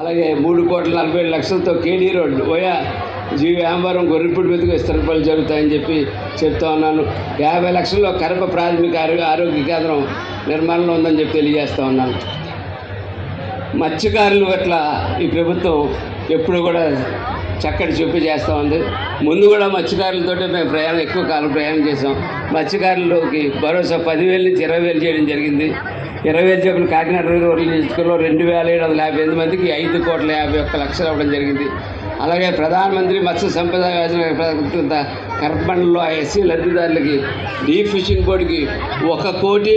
అలాగే మూడు కోట్ల నలభై ఏడు లక్షలతో కేడీ రోడ్డు. ఓయా జీవి వ్యాపారం గొర్రెపుడి మీదకు విస్తరణ పనులు జరుగుతాయని చెప్పి చెప్తా ఉన్నాను. యాభై లక్షల్లో కరప ప్రాథమిక ఆరోగ్య ఆరోగ్య కేంద్రం నిర్మాణంలో ఉందని చెప్పి తెలియజేస్తా ఉన్నాను. మత్స్యకారులు పట్ల ఈ ప్రభుత్వం ఎప్పుడు కూడా చక్కటి చూపి చేస్తూ ఉంది. ముందు కూడా మత్స్యకారులతో మేము ప్రయాణం ఎక్కువ కాలం ప్రయాణం చేసాం మత్స్యకారులకి భరోసా పదివేలు నుంచి ఇరవై వేలు చేయడం జరిగింది. ఇరవై వేలు చెప్పిన కాకినాడ రోడ్ల నియోజకవర్గంలో రెండు వేల ఏడు వందల యాభై ఎనిమిది మందికి ఐదు కోట్ల యాభై ఒక్క లక్షలు అవ్వడం జరిగింది. అలాగే ప్రధానమంత్రి మత్స్య సంపద యోజన కర్మండలో ఎస్సీ లబ్ధిదారులకి డీప్ ఫిషింగ్ బోర్డుకి ఒక కోటి